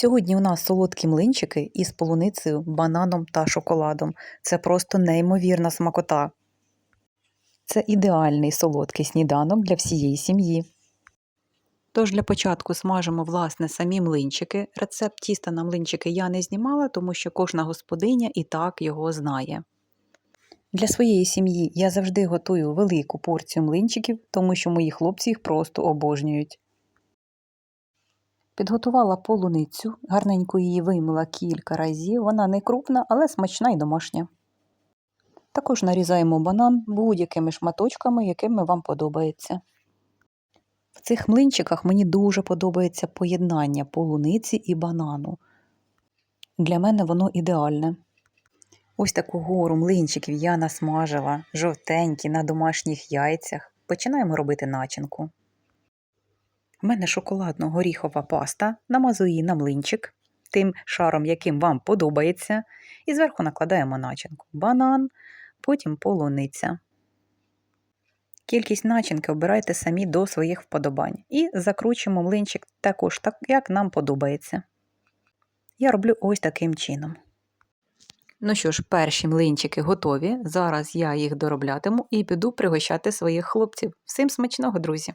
Сьогодні у нас солодкі млинчики із полуницею, бананом та шоколадом. Це просто неймовірна смакота. Це ідеальний солодкий сніданок для всієї сім'ї. Тож для початку смажимо власне самі млинчики. Рецепт тіста на млинчики я не знімала, тому що кожна господиня і так його знає. Для своєї сім'ї я завжди готую велику порцію млинчиків, тому що мої хлопці їх просто обожнюють. Підготувала полуницю, гарненько її вимила кілька разів. Вона не крупна, але смачна і домашня. Також нарізаємо банан будь-якими шматочками, якими вам подобається. В цих млинчиках мені дуже подобається поєднання полуниці і банану. Для мене воно ідеальне. Ось таку гору млинчиків я насмажила, жовтенькі на домашніх яйцях. Починаємо робити начинку. У мене шоколадно-горіхова паста, намазую її на млинчик, тим шаром, яким вам подобається, і зверху накладаємо начинку. Банан, потім полуниця. Кількість начинки обирайте самі до своїх вподобань. І закручуємо млинчик також так, як нам подобається. Я роблю ось таким чином. Ну що ж, перші млинчики готові. Зараз я їх дороблятиму і піду пригощати своїх хлопців. Всім смачного, друзі!